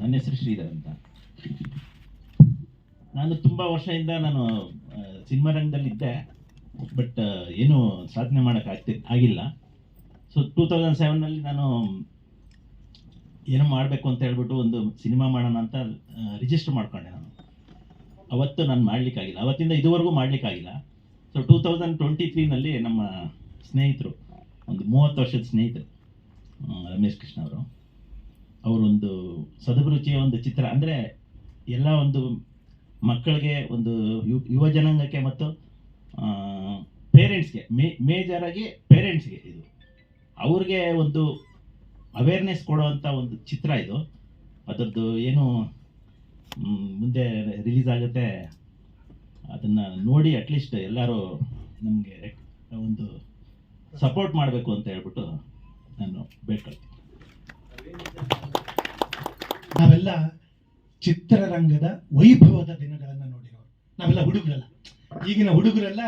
ನನ್ನ ಹೆಸರು ಶ್ರೀಧರ್ ಅಂತ. ನಾನು ತುಂಬ ವರ್ಷದಿಂದ ನಾನು ಸಿನಿಮಾ ರಂಗದಲ್ಲಿದ್ದೆ. ಬಟ್ ಏನು ಸಾಧನೆ ಮಾಡೋಕ್ಕಾಗ್ತಿ ಆಗಿಲ್ಲ. ಸೊ ಟೂ ತೌಸಂಡ್ ಸೆವೆನಲ್ಲಿ ನಾನು, ಏನೋ ಮಾಡಬೇಕು ಅಂತ ಹೇಳ್ಬಿಟ್ಟು ಒಂದು ಸಿನಿಮಾ ಮಾಡೋಣ ಅಂತ ರಿಜಿಸ್ಟರ್ ಮಾಡ್ಕೊಂಡೆ ನಾನು. ಅವತ್ತು ನಾನು ಮಾಡಲಿಕ್ಕಾಗಿಲ್ಲ ಅವತ್ತಿಂದ ಇದುವರೆಗೂ ಮಾಡಲಿಕ್ಕಾಗಿಲ್ಲ ಸೊ ಟೂ ತೌಸಂಡ್ ಟ್ವೆಂಟಿ ತ್ರೀನಲ್ಲಿ ನಮ್ಮ ಸ್ನೇಹಿತರು, ಒಂದು ಮೂವತ್ತು ವರ್ಷದ ಸ್ನೇಹಿತರು ರಮೇಶ್ ಕೃಷ್ಣ ಅವರು. ಅವರೊಂದು ಸದಭಿರುಚಿಯ ಒಂದು ಚಿತ್ರ. ಅಂದರೆ ಎಲ್ಲ ಒಂದು ಮಕ್ಕಳಿಗೆ ಒಂದು ಯು, ಯುವ ಜನಾಂಗಕ್ಕೆ ಮತ್ತು ಪೇರೆಂಟ್ಸ್ಗೆ ಮೇ, ಮೇಜರಾಗಿ ಪೇರೆಂಟ್ಸ್ಗೆ ಇದು. ಅವ್ರಿಗೆ ಒಂದು ಅವೇರ್ನೆಸ್ ಕೊಡುವಂಥ ಒಂದು ಚಿತ್ರ ಇದು. ಅದರದ್ದು ಏನು ಮುಂದೆ ರಿಲೀಸ್ ಆಗುತ್ತೆ. ಅದನ್ನು ನೋಡಿ ಅಟ್ಲೀಸ್ಟ್ ಎಲ್ಲರೂ ನಮಗೆ ಒಂದು ಸಪೋರ್ಟ್ ಮಾಡಬೇಕು ಅಂತ ಹೇಳ್ಬಿಟ್ಟು ನಾನು ಬೇಡ್ಕೊಳ್ತೀನಿ. ನಾವೆಲ್ಲ ಚಿತ್ರರಂಗದ ವೈಭವದ ದಿನಗಳನ್ನು ನೋಡಿರೋರು. ನಾವೆಲ್ಲ ಹುಡುಗರಲ್ಲ. ಈಗಿನ ಹುಡುಗರೆಲ್ಲ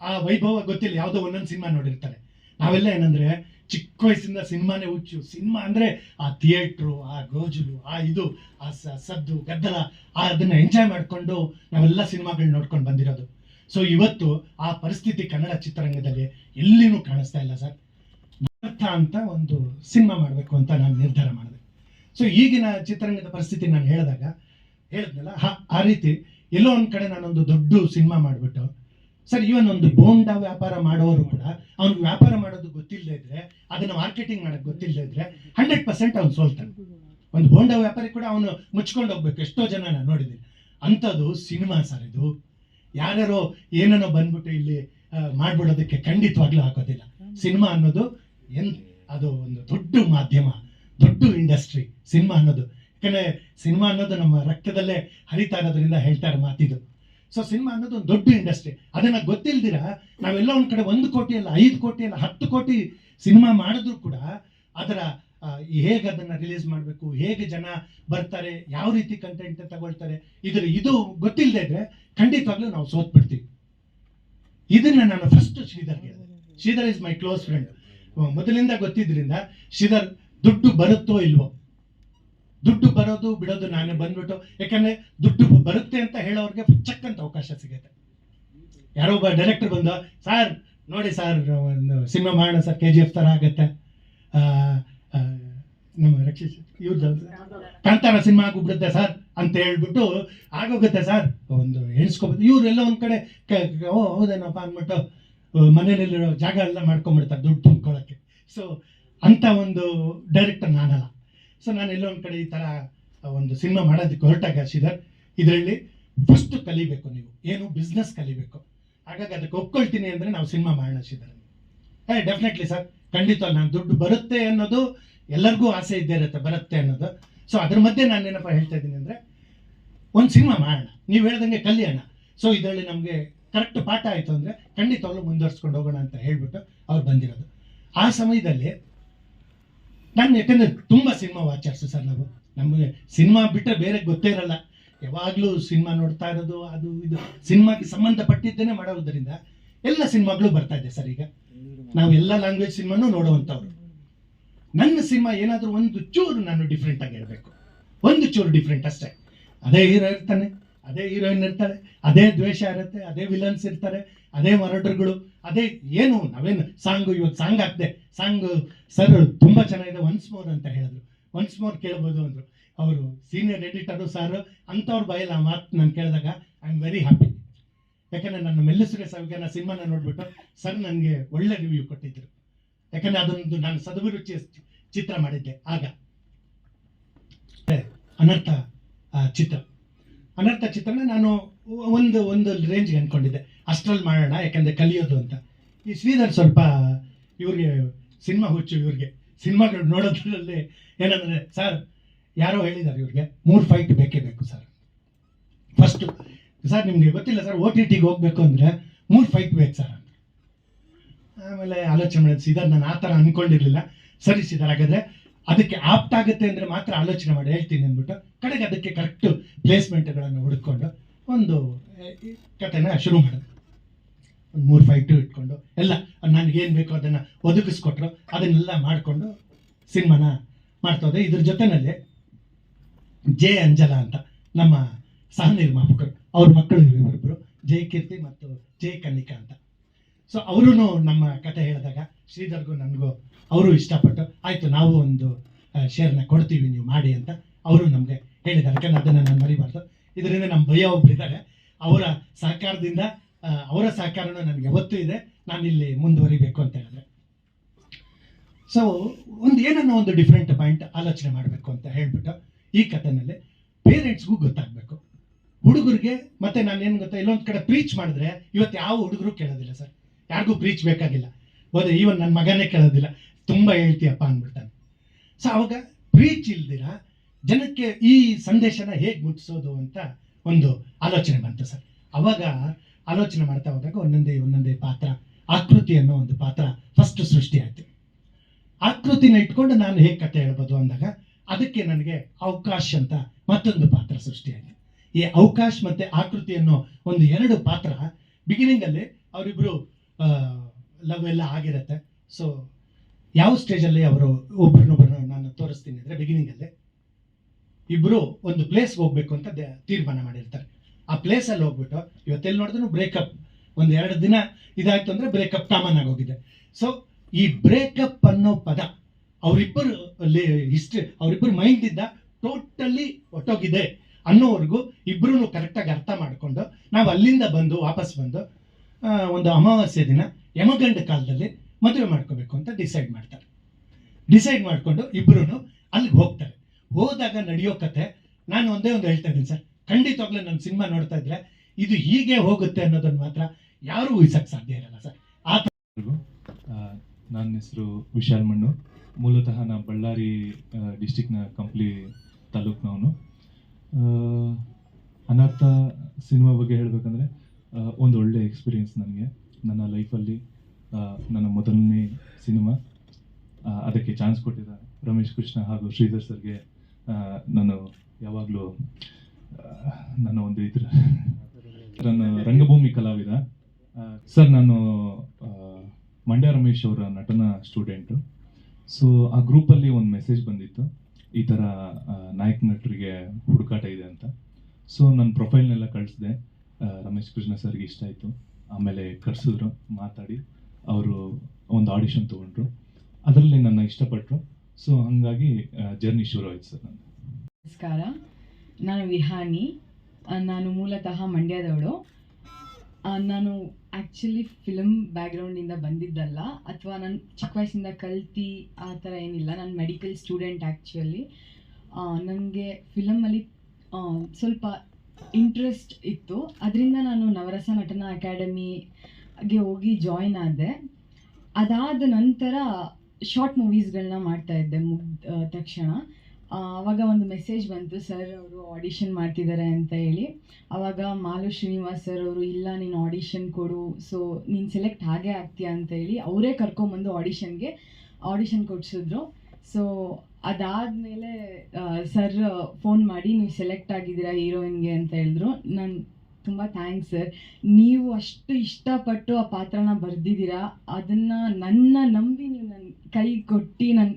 ಆ, ವೈಭವ ಗೊತ್ತಿಲ್ಲ. ಯಾವುದೋ ಒಂದೊಂದು ಸಿನಿಮಾ ನೋಡಿರ್ತಾರೆ. ನಾವೆಲ್ಲ ಏನಂದ್ರೆ ಚಿಕ್ಕ ವಯಸ್ಸಿಂದ ಸಿನಿಮಾನೇ ಹುಚ್ಚು. ಸಿನಿಮಾ ಅಂದ್ರೆ ಆ ಥಿಯೇಟ್ರು ಆ ಗೋಜಲು ಆ ಇದು ಆ ಸದ್ದು ಗದ್ದಲ ಆ ಅದನ್ನ ಎಂಜಾಯ್ ಮಾಡ್ಕೊಂಡು ನಾವೆಲ್ಲ ಸಿನಿಮಾಗಳನ್ನ ನೋಡ್ಕೊಂಡು ಬಂದಿರೋದು. ಸೊ ಇವತ್ತು ಆ ಪರಿಸ್ಥಿತಿ ಕನ್ನಡ ಚಿತ್ರರಂಗದಲ್ಲಿ ಎಲ್ಲಿನೂ ಕಾಣಿಸ್ತಾ ಇಲ್ಲ ಸರ್. ಅರ್ಥ ಅಂತ ಒಂದು ಸಿನಿಮಾ ಮಾಡಬೇಕು ಅಂತ ನಾನು ನಿರ್ಧಾರ ಮಾಡಿದೆ. ಸೊ ಈಗಿನ ಚಿತ್ರರಂಗದ ಪರಿಸ್ಥಿತಿ ನಾನು ಹೇಳಿದಾಗ, ಹೇಳಿದ್ನಲ್ಲ ಆ ರೀತಿ ಎಲ್ಲೋ ಒಂದ್ ಕಡೆ ನಾನೊಂದು ದೊಡ್ಡ ಸಿನಿಮಾ ಮಾಡಿಬಿಟ್ಟು, ಸರ್ ಇವನ್ ಒಂದು ಬೋಂಡ ವ್ಯಾಪಾರ ಮಾಡೋರು ಕೂಡ, ಅವ್ನಿಗೆ ವ್ಯಾಪಾರ ಮಾಡೋದು ಗೊತ್ತಿಲ್ಲದೆ ಇದ್ರೆ, ಅದನ್ನ ಮಾರ್ಕೆಟಿಂಗ್ ಮಾಡೋದು ಗೊತ್ತಿಲ್ಲದೆ ಇದ್ರೆ ಹಂಡ್ರೆಡ್ ಪರ್ಸೆಂಟ್ ಅವ್ನು ಸೋಲ್ತಾನೆ. ಒಂದು ಬೋಂಡ ವ್ಯಾಪಾರಿ ಕೂಡ ಅವನು ಮುಚ್ಕೊಂಡು ಹೋಗ್ಬೇಕು. ಎಷ್ಟೋ ಜನ ನಾನು ನೋಡಿದ್ದೀನಿ. ಅಂಥದ್ದು ಸಿನಿಮಾ ಸರ್ ಇದು. ಯಾರ್ಯಾರೋ ಏನೇನೋ ಬಂದ್ಬಿಟ್ಟು ಇಲ್ಲಿ ಮಾಡ್ಬಿಡೋದಕ್ಕೆ ಖಂಡಿತವಾಗ್ಲೂ ಹಾಕೋದಿಲ್ಲ. ಸಿನಿಮಾ ಅನ್ನೋದು ಎನ್ ಅದು ಒಂದು ದೊಡ್ಡ ಮಾಧ್ಯಮ. ದೊಡ್ಡ ಇಂಡಸ್ಟ್ರಿ ಸಿನಿಮಾ ಅನ್ನೋದು. ಯಾಕಂದ್ರೆ ಸಿನಿಮಾ ಅನ್ನೋದು ನಮ್ಮ ರಕ್ತದಲ್ಲೇ ಹರಿತಾ ಇರೋದ್ರಿಂದ ಹೇಳ್ತಾರೆ ಮಾತಿದು. ಸೊ ಸಿನಿಮಾ ಅನ್ನೋದು ಒಂದು ದೊಡ್ಡ ಇಂಡಸ್ಟ್ರಿ. ಅದನ್ನ ಗೊತ್ತಿಲ್ದಿರ, ನಾವೆಲ್ಲ ಒಂದು ಕಡೆ ಒಂದು ಕೋಟಿ ಅಲ್ಲ ಐದು ಕೋಟಿ ಅಲ್ಲ ಹತ್ತು ಕೋಟಿ ಸಿನಿಮಾ ಮಾಡಿದ್ರು ಕೂಡ ಅದರ ಹೇಗೆ ಅದನ್ನ ರಿಲೀಸ್ ಮಾಡಬೇಕು, ಹೇಗೆ ಜನ ಬರ್ತಾರೆ, ಯಾವ ರೀತಿ ಕಂಟೆಂಟ್ ತಗೊಳ್ತಾರೆ, ಇದರ ಇದು ಗೊತ್ತಿಲ್ಲದೆ ಇದ್ರೆ ಖಂಡಿತವಾಗ್ಲೂ ನಾವು ಸೋತ್ ಬಿಡ್ತೀವಿ ಇದನ್ನ ನಾನು first Sridhar Sridhar is my close friend ಮೊದಲಿಂದ ಗೊತ್ತಿದ್ರಿಂದ ಶ್ರೀಧರ್ ದುಡ್ಡು ಬರುತ್ತೋ ಇಲ್ವೋ? ದುಡ್ಡು ಬರೋದು ಬಿಡೋದು ನಾನು ಬಂದ್ಬಿಟ್ಟು, ಯಾಕಂದ್ರೆ ದುಡ್ಡು ಬರುತ್ತೆ ಅಂತ ಹೇಳೋರ್ಗೆ ಚಕ್ ಅವಕಾಶ ಸಿಗುತ್ತೆ. ಯಾರೋ ಒಬ್ಬ ಡೈರೆಕ್ಟರ್ ಬಂದು, ಸರ್, ನೋಡಿ ಸರ್, ಒಂದು ಸಿನಿಮಾ ಮಾಡೋಣ ಸರ್ ಕೆ ಜಿ ಎಫ್ ಥರ ಆಗುತ್ತೆ. ನಮ್ಮ ರಕ್ಷಿಸ್ ಇವ್ರದ್ದು ಕಾಂತಾರ ಸಿನಿಮಾ ಆಗೋಗ್ಬಿಡುತ್ತೆ ಸರ್ ಅಂತ ಹೇಳ್ಬಿಟ್ಟು ಆಗೋಗುತ್ತೆ ಸರ್. ಒಂದು ಎಣಿಸ್ಕೊಬೋದು. ಇವರೆಲ್ಲ ಒಂದ್ ಕಡೆ ಓ, ಹೌದೇನಪ್ಪ ಅಂದ್ಬಿಟ್ಟು ಮನೇಲಿರೋ ಜಾಗ ಎಲ್ಲ ಮಾಡ್ಕೊಂಡ್ಬಿಡ್ತಾರೆ ದುಡ್ಡು ತುಂಬ್ಕೊಳ್ಳೋಕ್ಕೆ. ಸೊ ಅಂತ ಒಂದು ಡೈರೆಕ್ಟರ್ ನಾನಲ್ಲ ಸೊ ನಾನು ಎಲ್ಲೋ ಒಂದು ಕಡೆ ಈ ಥರ ಒಂದು ಸಿನಿಮಾ ಮಾಡೋದಕ್ಕೆ ಹೊರಟಾಗ ಶ್ರೀಧರ್ ಇದರಲ್ಲಿ ಫಸ್ಟ್ ಕಲಿಬೇಕು ನೀವು. ಏನು ಬಿಸ್ನೆಸ್ ಕಲಿಬೇಕು. ಹಾಗಾಗಿ ಅದಕ್ಕೆ ಒಪ್ಕೊಳ್ತೀನಿ ಅಂದರೆ ನಾವು ಸಿನಿಮಾ ಮಾಡೋಣ ಶ್ರೀಧರ್ ಏ ಡೆಫಿನೆಟ್ಲಿ ಸರ್ ಖಂಡಿತ ನಾನು ದುಡ್ಡು ಬರುತ್ತೆ ಅನ್ನೋದು ಎಲ್ಲರಿಗೂ ಆಸೆ ಇದ್ದೇ ಇರುತ್ತೆ, ಬರುತ್ತೆ ಅನ್ನೋದು. ಸೊ ಅದ್ರ ಮಧ್ಯೆ ನಾನು ಏನಪ್ಪ ಹೇಳ್ತಾ ಇದ್ದೀನಿ ಅಂದರೆ, ಒಂದು ಸಿನಿಮಾ ಮಾಡೋಣ. ನೀವು ಹೇಳ್ದಂಗೆ ಕಲಿಯೋಣ. ಸೊ ಇದರಲ್ಲಿ ನಮಗೆ ಕರೆಕ್ಟ್ ಪಾಠ ಆಯಿತು ಅಂದರೆ ಖಂಡಿತವಾಗ್ಲೂ ಮುಂದುವರ್ಸ್ಕೊಂಡು ಹೋಗೋಣ ಅಂತ ಹೇಳ್ಬಿಟ್ಟು ಅವ್ರು ಬಂದಿರೋದು. ಆ ಸಮಯದಲ್ಲಿ ನಾನು ಯಾಕಂದ್ರೆ ತುಂಬ ಸಿನಿಮಾ ವಾಚರ್ಸ್ ಸರ್ ನಾವು. ನಮಗೆ ಸಿನಿಮಾ ಬಿಟ್ಟರೆ ಬೇರೆ ಗೊತ್ತೇ ಇರಲ್ಲ. ಯಾವಾಗಲೂ ಸಿನಿಮಾ ನೋಡ್ತಾ ಇರೋದು, ಅದು ಇದು. ಸಿನಿಮಾಗೆ ಸಂಬಂಧಪಟ್ಟಿದ್ದೇನೆ ಮಾಡೋದ್ರಿಂದ ಎಲ್ಲ ಸಿನಿಮಾಗಳು ಬರ್ತಾ ಇದೆ ಸರ್ ಈಗ. ನಾವು ಎಲ್ಲ ಲ್ಯಾಂಗ್ವೇಜ್ ಸಿನಿಮಾನು ನೋಡುವಂಥವ್ರು. ನನ್ನ ಸಿನಿಮಾ ಏನಾದರೂ ಒಂದು ಚೂರು ನಾನು ಡಿಫ್ರೆಂಟ್ ಆಗಿರಬೇಕು ಒಂದು ಚೂರು ಡಿಫ್ರೆಂಟ್ ಅಷ್ಟೇ. ಅದೇ ಹೀರೋ ಇರ್ತಾನೆ, ಅದೇ ಹೀರೋಯಿನ್ ಇರ್ತಾರೆ ಅದೇ ದ್ವೇಷ ಇರುತ್ತೆ, ಅದೇ ವಿಲನ್ಸ್ ಇರ್ತಾರೆ, ಅದೇ ಮರಡರ್ಗಳು ಅದೇ ಏನು ನಾವೇನು ಸಾಂಗು ಇವತ್ತು ಸಾಂಗ್ ಹಾಕ್ದೆ ಸಾಂಗ್ ಸರ್ ತುಂಬಾ ಚೆನ್ನಾಗಿದೆ. ಒನ್ಸ್ ಮೋರ್ ಅಂತ ಹೇಳಿದ್ರು. ಒನ್ಸ್ ಮೋರ್ ಕೇಳ್ಬೋದು ಅಂದರು. ಅವರು ಸೀನಿಯರ್ ಎಡಿಟರು ಸರ್ ಅಂಥವ್ರ ಬಾಯಲ್ಲಿ ಆ ಮಾತು ನಾನು ಕೇಳಿದಾಗ ಐ ಆಮ್ ವೆರಿ ಹ್ಯಾಪಿ ಯಾಕಂದ್ರೆ ನನ್ನ ಮೆಲ್ಲುಸುರೆ ಸಾವಿಗೆ ನಾನು ಸಿನಿಮಾನ ನೋಡ್ಬಿಟ್ಟು ಸರ್ ನನಗೆ ಒಳ್ಳೆ ರಿವ್ಯೂ ಕೊಟ್ಟಿದ್ದರು ಯಾಕಂದ್ರೆ ಅದೊಂದು ನಾನು ಸದಭಿರುಚಿ ಚಿತ್ರ ಮಾಡಿದ್ದೆ ಆಗ. ಅನರ್ಥ ಚಿತ್ರ. ಅನರ್ಥ ಚಿತ್ರನ ನಾನು ಒಂದು ಒಂದು ರೇಂಜ್ಗೆ ಅಂದ್ಕೊಂಡಿದ್ದೆ ಅಷ್ಟರಲ್ಲಿ ಮಾಡೋಣ, ಯಾಕಂದ್ರೆ ಕಲಿಯೋದು ಅಂತ. ಈ ಶ್ರೀಧರ್ ಸ್ವಲ್ಪ ಇವ್ರಿಗೆ ಸಿನಿಮಾ ಹುಚ್ಚು ಇವ್ರಿಗೆ. ಸಿನಿಮಾಗಳು ನೋಡೋದ್ರಲ್ಲಿ ಏನಂದರೆ, ಸರ್, ಯಾರೋ ಹೇಳಿದ್ದಾರೆ ಇವ್ರಿಗೆ. ಮೂರು ಫೈಟ್ ಬೇಕೇ ಬೇಕು, ಸರ್. ಫಸ್ಟು ಸರ್, ನಿಮಗೆ ಗೊತ್ತಿಲ್ಲ, ಸರ್ ಒ ಟಿ ಟಿಗೆ ಹೋಗ್ಬೇಕು ಅಂದರೆ ಮೂರು ಫೈಟ್ ಬೇಕು, ಸರ್. ಆಮೇಲೆ ಆಲೋಚನೆ ಮಾಡಿದ ಸೀದಾ ನಾನು ಆ ಥರ ಅಂದ್ಕೊಂಡಿರಲಿಲ್ಲ ಸರಿ ಸಿದ್ಧಾರ್ ಹಾಗಾದರೆ ಅದಕ್ಕೆ ಆಪ್ಟ್ ಆಗುತ್ತೆ ಅಂದರೆ ಮಾತ್ರ ಆಲೋಚನೆ ಮಾಡಿ, ಹೇಳ್ತೀನಿ ಅಂದ್ಬಿಟ್ಟು ಕಡೆಗೆ ಅದಕ್ಕೆ ಕರೆಕ್ಟ್ ಪ್ಲೇಸ್ಮೆಂಟ್ಗಳನ್ನು ಹುಡುಕೊಂಡು ಒಂದು ಕಥೆನ ಶುರು ಮಾಡಿದೆ ಒಂದು ಮೂರು ಫೈಟು ಇಟ್ಕೊಂಡು, ಎಲ್ಲ ನನಗೇನು ಬೇಕೋ ಅದನ್ನು ಒದಗಿಸ್ಕೊಟ್ರು, ಅದನ್ನೆಲ್ಲ ಮಾಡಿಕೊಂಡು ಸಿನಿಮಾನ ಮಾಡ್ತಾ ಹೋದೆ. ಇದ್ರ ಜೊತೆನಲ್ಲಿ ಜೆ ಅಂಜಲ ಅಂತ ನಮ್ಮ ಸಹ ನಿರ್ಮಾಪಕರು, ಅವ್ರ ಮಕ್ಕಳು ಇವರಿಬ್ಬರು ಜಯ ಕೀರ್ತಿ ಮತ್ತು ಜೈ ಕನ್ನಿಕಾ ಅಂತ. ಸೊ ಅವರು ನಮ್ಮ ಕತೆ ಹೇಳಿದಾಗ ಶ್ರೀಧರ್ಗೂ ನನಗೂ ಅವರು ಇಷ್ಟಪಟ್ಟು, ಆಯಿತು, ನಾವು ಒಂದು ಶೇರ್ನ ಕೊಡ್ತೀವಿ, ನೀವು ಮಾಡಿ ಅಂತ ಅವರು ನಮಗೆ ಹೇಳಿದ್ದಾರೆ. ಯಾಕಂದ್ರೆ ಅದನ್ನು ನಾನು ಮರಿಬಾರ್ದು. ಇದರಿಂದ ನಮ್ಮ ಭಯ ಒಬ್ಬರಿದ್ದಾರೆ ಅವರ ಸಹಕಾರದಿಂದ ಅವರ ಸಹಕಾರನೂ ನನಗೆ ಯಾವತ್ತೂ ಇದೆ. ನಾನು ಇಲ್ಲಿ ಮುಂದುವರಿಬೇಕು ಅಂತ ಹೇಳಿದ್ರೆ ಸೊ ಒಂದು ಏನನ್ನೋ ಒಂದು ಡಿಫ್ರೆಂಟ್ ಪಾಯಿಂಟ್ ಆಲೋಚನೆ ಮಾಡಬೇಕು ಅಂತ ಹೇಳ್ಬಿಟ್ಟು ಈ ಕಥೆನಲ್ಲಿ ಪೇರೆಂಟ್ಸ್ಗೂ ಗೊತ್ತಾಗಬೇಕು. ಹುಡುಗರಿಗೆ, ಮತ್ತೆ ನಾನು ಏನು ಗೊತ್ತಾ, ಇಲ್ಲೊಂದು ಕಡೆ ಪ್ರೀಚ್ ಮಾಡಿದ್ರೆ ಇವತ್ತು ಯಾವ ಹುಡುಗರು ಕೇಳೋದಿಲ್ಲ ಸರ್. ಯಾರಿಗೂ ಪ್ರೀಚ್ ಬೇಕಾಗಿಲ್ಲ. ಹೋದ ಈವನ್ ನನ್ನ ಮಗನೇ ಕೇಳೋದಿಲ್ಲ. ತುಂಬ ಹೇಳ್ತೀಯಪ್ಪ ಅಂದ್ಬಿಡ್ತಾನೆ. ಸೊ ಅವಾಗ ಪ್ರೀಚ್ ಇಲ್ದಿರ, ಜನಕ್ಕೆ ಈ ಸಂದೇಶನ ಹೇಗೆ ಮುಟ್ಟಿಸೋದು ಅಂತ ಒಂದು ಆಲೋಚನೆ ಬಂತು ಸರ್. ಅವಾಗ ಆಲೋಚನೆ ಮಾಡ್ತಾ ಹೋದಾಗ ಒಂದೊಂದೇ ಒಂದೊಂದೇ ಪಾತ್ರ, ಆಕೃತಿ ಅನ್ನೋ ಒಂದು ಪಾತ್ರ ಫಸ್ಟ್ ಸೃಷ್ಟಿ ಆಯ್ತು ಆಕೃತಿನ ಇಟ್ಕೊಂಡು ನಾನು ಹೇಗೆ ಕತೆ ಹೇಳ್ಬೋದು ಅಂದಾಗ ಅದಕ್ಕೆ ನನಗೆ ಅವಕಾಶ ಅಂತ ಮತ್ತೊಂದು ಪಾತ್ರ ಸೃಷ್ಟಿಯಾಗಿದೆ ಈ ಅವಕಾಶ ಮತ್ತೆ ಆಕೃತಿ ಅನ್ನೋ ಒಂದು ಎರಡು ಪಾತ್ರ ಬಿಗಿನಿಂಗ್ ಅಲ್ಲಿ ಅವರಿಬ್ರು ಲವ್ ಎಲ್ಲ ಆಗಿರತ್ತೆ. ಸೊ ಯಾವ ಸ್ಟೇಜಲ್ಲಿ ಅವರು ಒಬ್ರನ್ನೊಬ್ಬರನ್ನ ನಾನು ತೋರಿಸ್ತೀನಿ ಅಂದ್ರೆ ಬಿಗಿನಿಂಗ್ ಅಲ್ಲಿ ಇಬ್ರು ಒಂದು ಪ್ಲೇಸ್ಗೆ ಹೋಗ್ಬೇಕು ಅಂತ ತೀರ್ಮಾನ ಮಾಡಿರ್ತಾರೆ. ಆ ಪ್ಲೇಸಲ್ಲಿ ಹೋಗ್ಬಿಟ್ಟು ಇವತ್ತೆಲ್ಲಿ ನೋಡಿದ್ರು ಬ್ರೇಕಪ್ ಒಂದು ಎರಡು ದಿನ ಇದಾಯ್ತು ಅಂದ್ರೆ ಬ್ರೇಕಪ್ ಕಾಮನ್ ಆಗೋಗಿದೆ ಸೊ ಈ ಬ್ರೇಕಪ್ ಅನ್ನೋ ಪದ ಅವರಿಬ್ಬರು ಅಲ್ಲಿ ಹಿಸ್ಟ್ರಿ ಅವರಿಬ್ಬರು ಮೈಂಡಿಂದ ಟೋಟಲಿ ಒಟ್ಟೋಗಿದೆ ಅನ್ನೋವರೆಗೂ ಇಬ್ಬರೂ ಕರೆಕ್ಟಾಗಿ ಅರ್ಥ ಮಾಡಿಕೊಂಡು ನಾವು ಅಲ್ಲಿಂದ ಬಂದು, ವಾಪಸ್ ಬಂದು ಒಂದು ಅಮಾವಾಸ್ಯೆ ದಿನ ಯಮಗಂಡ ಕಾಲದಲ್ಲಿ ಮದುವೆ ಮಾಡ್ಕೋಬೇಕು ಅಂತ ಡಿಸೈಡ್ ಮಾಡ್ತಾರೆ. ಡಿಸೈಡ್ ಮಾಡಿಕೊಂಡು ಇಬ್ಬರೂ ಅಲ್ಲಿಗೆ ಹೋಗ್ತಾರೆ. ಹೋದಾಗ ನಡೆಯೋ ಕತೆ, ನಾನು ಒಂದೇ ಒಂದು ಹೇಳ್ತಾ ಇದ್ದೀನಿ ಸರ್. ಖಂಡಿತವಾಗ್ಲೂ ನನ್ನ ಸಿನಿಮಾ ನೋಡ್ತಾ ಇದ್ರೆ ಇದು ಹೀಗೆ ಹೋಗುತ್ತೆ ಅನ್ನೋದನ್ನ ಮಾತ್ರ ಯಾರೂ ಊಹಿಸಕ್ಕೆ ಸಾಧ್ಯ ಇರಲ್ಲ ಸರ್. ನನ್ನ ಹೆಸರು ವಿಶಾಲ್ ಮಣ್ಣು. ಮೂಲತಃ ನಾ ಬಳ್ಳಾರಿ ಡಿಸ್ಟಿಕ್ನ ಕಂಪ್ಲಿ ತಾಲೂಕ್ನವನು. ಅನಾಥ ಸಿನಿಮಾ ಬಗ್ಗೆ ಹೇಳಬೇಕಂದ್ರೆ ಒಂದು ಒಳ್ಳೆ ಎಕ್ಸ್ಪೀರಿಯನ್ಸ್ ನನಗೆ. ನನ್ನ ಲೈಫಲ್ಲಿ ನನ್ನ ಮೊದಲನೇ ಸಿನಿಮಾ. ಅದಕ್ಕೆ ಚಾನ್ಸ್ ಕೊಟ್ಟಿದ್ದ ರಮೇಶ್ ಕೃಷ್ಣ ಹಾಗೂ ಶ್ರೀಧರ್ ಸರ್ಗೆ ನಾನು ಯಾವಾಗಲೂ ನನ್ನ ಒಂದು ಇದ್ರ ನಾನು ರಂಗಭೂಮಿ ಕಲಾವಿದ. ಸರ್, ನಾನು ಮಂಡ್ಯ ರಮೇಶ್ ಅವರ ನಟನ ಸ್ಟೂಡೆಂಟು. ಸೊ ಆ ಗ್ರೂಪಲ್ಲಿ ಒಂದು ಮೆಸೇಜ್ ಬಂದಿತ್ತು. ಈ ಥರ ನಾಯಕ್ ನಟರಿಗೆ ಹುಡುಕಾಟ ಇದೆ ಅಂತ. ಸೊ ನನ್ನ ಪ್ರೊಫೈಲ್ನೆಲ್ಲ ಕಳಿಸಿದೆ. ರಮೇಶ್ ಕೃಷ್ಣ ಸರ್ಗೆ ಇಷ್ಟ ಆಯಿತು. ಆಮೇಲೆ ಕರೆಸಿದ್ರು, ಮಾತಾಡಿ. ಅವರು ಒಂದು ಆಡಿಷನ್ ತೊಗೊಂಡ್ರು. ಅದರಲ್ಲಿ ನನ್ನ ಇಷ್ಟಪಟ್ಟರು ಸೊ ಹಾಗಾಗಿ ಜರ್ನಿ ಶುರು ಆಯಿತು ಸರ್ ನಮಸ್ಕಾರ. ನಾನು ವಿಹಾನಿ ನಾನು ಮೂಲತಃ ಮಂಡ್ಯದವಳು. ನಾನು ಆ್ಯಕ್ಚುಲಿ ಫಿಲಮ್ ಬ್ಯಾಕ್ಗ್ರೌಂಡಿಂದ ಬಂದಿದ್ದಲ್ಲ, ಅಥವಾ ನಾನು ಚಿಕ್ಕ ವಯಸ್ಸಿಂದ ಕಲ್ತಿ ಆ ಥರ ಏನಿಲ್ಲ. ನಾನು ಮೆಡಿಕಲ್ ಸ್ಟೂಡೆಂಟ್ ಆ್ಯಕ್ಚುಲಿ ನನಗೆ ಫಿಲಮಲ್ಲಿ ಸ್ವಲ್ಪ ಇಂಟ್ರೆಸ್ಟ್ ಇತ್ತು. ಅದರಿಂದ ನಾನು ನವರಸ ನಟನ ಅಕಾಡೆಮಿಗೆ ಹೋಗಿ ಜಾಯ್ನ್ ಆದೆ. ಅದಾದ ನಂತರ ಶಾರ್ಟ್ ಮೂವೀಸ್ಗಳನ್ನ ಮಾಡ್ತಾ ಇದ್ದೆ ಮುಗ್ದ ತಕ್ಷಣ. ಆ, ಅವಾಗ ಒಂದು ಮೆಸೇಜ್ ಬಂತು ಸರ್ ಅವರು ಆಡಿಷನ್ ಮಾಡ್ತಿದ್ದಾರೆ ಅಂತ ಹೇಳಿ. ಆವಾಗ ಮಾಲು ಶ್ರೀನಿವಾಸ್ ಸರ್ ಅವರು ಇಲ್ಲ ನೀನು ಆಡಿಷನ್ ಕೊಡು. ಸೊ ನೀನು ಸೆಲೆಕ್ಟ್ ಹಾಗೆ ಆಗ್ತೀಯಾ? ಅಂತ ಹೇಳಿ ಅವರೇ ಕರ್ಕೊಂಬಂದು ಆಡಿಷನ್ಗೆ ಆಡಿಷನ್ ಕೊಡಿಸಿದ್ರು. ಸೊ ಅದಾದಮೇಲೆ ಸರ್ ಫೋನ್ ಮಾಡಿ ನೀವು ಸೆಲೆಕ್ಟ್ ಆಗಿದ್ದೀರಾ ಹೀರೋಯಿನ್ಗೆ ಅಂತ ಹೇಳಿದ್ರು. ನಾನು ತುಂಬ ಥ್ಯಾಂಕ್ಸ್ ಸರ್ ನೀವು ಅಷ್ಟು ಇಷ್ಟಪಟ್ಟು ಆ ಪಾತ್ರನ ಬರೆದಿದ್ದೀರಾ? ಅದನ್ನು ನನ್ನ ನಂಬಿ ನೀವು ನನ್ನ ಕೈ ಕೊಟ್ಟು ನನ್ನ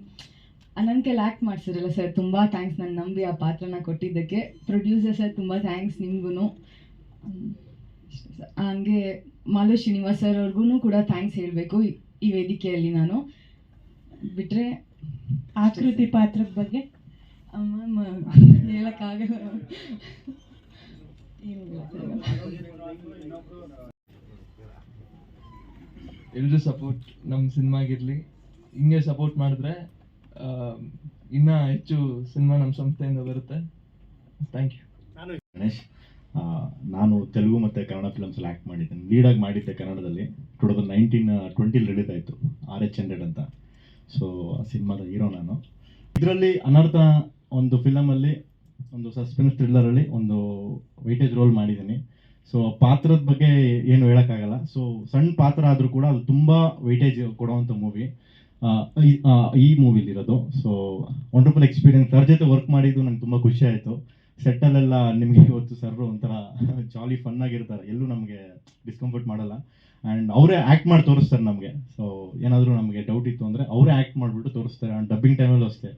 ನನ್ನ ಕೈಲಿ ಆ್ಯಕ್ಟ್ ಮಾಡಿಸಿರಲ್ಲ ಸರ್ ತುಂಬ ಥ್ಯಾಂಕ್ಸ್ ನನ್ನ ನಂಬಿ ಆ ಪಾತ್ರನ ಕೊಟ್ಟಿದ್ದಕ್ಕೆ. ಪ್ರೊಡ್ಯೂಸರ್ ಸರ್ ತುಂಬ ಥ್ಯಾಂಕ್ಸ್ ನಿಮಗೂ ಹಂಗೆ ಮಾಲು ಶ್ರೀನಿವಾಸ್ ಸರ್ ಅವ್ರಿಗೂ ಕೂಡ ಥ್ಯಾಂಕ್ಸ್ ಹೇಳಬೇಕು ಈ ವೇದಿಕೆಯಲ್ಲಿ ನಾನು. ಬಿಟ್ಟರೆ ಆಕೃತಿ ಪಾತ್ರದ ಬಗ್ಗೆ? ಮ್ಯಾಮ್ ಹೇಳೋಕ್ಕಾಗಲ್ಲ. ಎಲ್ಲರೂ ಸಪೋರ್ಟ್ ನಮ್ಮ ಸಿನಿಮಾಗಿರಲಿ ಹಿಂಗೆ ಸಪೋರ್ಟ್ ಮಾಡಿದ್ರೆ ಇನ್ನ ಹೆಚ್ಚು ಸಿನಿಮಾ ನಮ್ಮ ಸಂಸ್ಥೆಯಿಂದ ಬರುತ್ತೆ. ಥ್ಯಾಂಕ್ ಯು ನಾನು ಗಣೇಶ್ ಆ, ನಾನು ತೆಲುಗು ಮತ್ತು ಕನ್ನಡ ಫಿಲಮ್ಸಲ್ಲಿ ಆ್ಯಕ್ಟ್ ಮಾಡಿದ್ದೀನಿ. ಲೀಡಾಗಿ ಮಾಡಿದ್ದೆ ಕನ್ನಡದಲ್ಲಿ. ಟು ತೌಸಂಡ್ ನೈನ್ಟೀನ್ ಟ್ವೆಂಟಿಲಿ ರಿಲೀಸ್ ಆಯಿತು. ಆರ್ ಎಚ್ ಹಂಡ್ರೆಡ್ ಅಂತ. ಸೊ ಆ ಸಿನಿಮಾದ ಹೀರೋ ನಾನು. ಇದರಲ್ಲಿ ಅನರ್ಥ ಒಂದು ಫಿಲಮಲ್ಲಿ ಒಂದು ಸಸ್ಪೆನ್ಸ್ ಥ್ರಿಲ್ಲರಲ್ಲಿ ಒಂದು ವೈಟೇಜ್ ರೋಲ್ ಮಾಡಿದ್ದೀನಿ. ಸೊ ಪಾತ್ರದ ಬಗ್ಗೆ ಏನು ಹೇಳೋಕ್ಕಾಗಲ್ಲ. ಸೊ ಸಣ್ಣ ಪಾತ್ರ ಆದರೂ ಕೂಡ ಅದು ತುಂಬ ವೈಟೇಜ್ ಕೊಡೋವಂಥ ಮೂವಿ ಈ ಮೂವಿಲಿರೋದು. ಸೊ ವಂಡರ್ಫುಲ್ ಎಕ್ಸ್ಪೀರಿಯನ್ಸ್ ಸರ್ ಜೊತೆ ವರ್ಕ್ ಮಾಡಿದ್ದು ನಂಗೆ ತುಂಬ ಖುಷಿ ಆಯಿತು. ಸೆಟ್ಟಲ್ಲೆಲ್ಲ ನಿಮಗೆ ಇವತ್ತು ಸರ್ ಒಂಥರ ಜಾಲಿ ಫನ್ ಆಗಿರ್ತಾರೆ. ಎಲ್ಲೂ ನಮಗೆ ಡಿಸ್ಕಂಫರ್ಟ್ ಮಾಡಲ್ಲ. ಆ್ಯಂಡ್ ಅವರೇ ಆ್ಯಕ್ಟ್ ಮಾಡಿ ತೋರಿಸ್ತಾರೆ ನಮಗೆ. ಸೊ ಏನಾದರೂ ನಮಗೆ ಡೌಟ್ ಇತ್ತು ಅಂದರೆ ಅವರೇ ಆ್ಯಕ್ಟ್ ಮಾಡಿಬಿಟ್ಟು ತೋರಿಸ್ತಾರೆ. ಆ್ಯಂಡ್ ಡಬ್ಬಿಂಗ್ ಟೈಮಲ್ಲೂ ಅಷ್ಟೇ.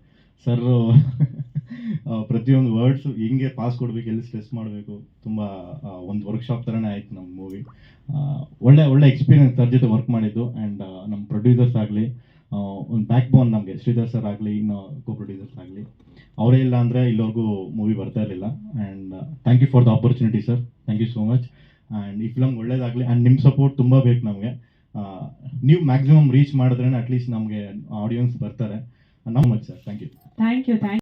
ಸರ್ ಪ್ರತಿಯೊಂದು ವರ್ಡ್ಸು ಹೆಂಗೆ ಪಾಸ್ ಕೊಡಬೇಕು, ಎಲ್ಲಿ ಸ್ಟ್ರೆಸ್ ಮಾಡಬೇಕು, ತುಂಬ ಒಂದು ವರ್ಕ್ಶಾಪ್ ಥರನೇ ಆಯಿತು ನಮ್ಮ ಮೂವಿ ಒಳ್ಳೆ ಒಳ್ಳೆ ಎಕ್ಸ್ಪೀರಿಯನ್ಸ್ ಸರ್ ಜೊತೆ ವರ್ಕ್ ಮಾಡಿದ್ದು. ಆ್ಯಂಡ್ ನಮ್ಮ ಪ್ರೊಡ್ಯೂಸರ್ಸ್ ಆಗಲಿ ಒಂದು ಬ್ಯಾಕ್ ಬೋನ್ ನಮಗೆ, ಶ್ರೀಧರ್ ಸರ್ ಆಗಲಿ, ಇನ್ನು ಕೋ ಪ್ರೊಡ್ಯೂಸರ್ಸ್ ಆಗಲಿ. ಅವರೇ ಇಲ್ಲ ಅಂದರೆ ಇಲ್ಲಿವರೆಗೂ ಮೂವಿ ಬರ್ತಾ ಇರಲಿಲ್ಲ. And thank you for the opportunity sir thank you so much and ಈ ಫಿಲಮ್ ಒಳ್ಳೇದಾಗಲಿ ಆ್ಯಂಡ್ ನಿಮ್ಮ ಸಪೋರ್ಟ್ ತುಂಬ ಬೇಕು ನಮಗೆ. ನೀವು ಮ್ಯಾಕ್ಸಿಮಮ್ ರೀಚ್ ಮಾಡಿದ್ರೆ ಅಟ್ಲೀಸ್ಟ್ ನಮಗೆ ಆಡಿಯನ್ಸ್ ಬರ್ತಾರೆ. ನಮ್ಮ sir thank you thank you thank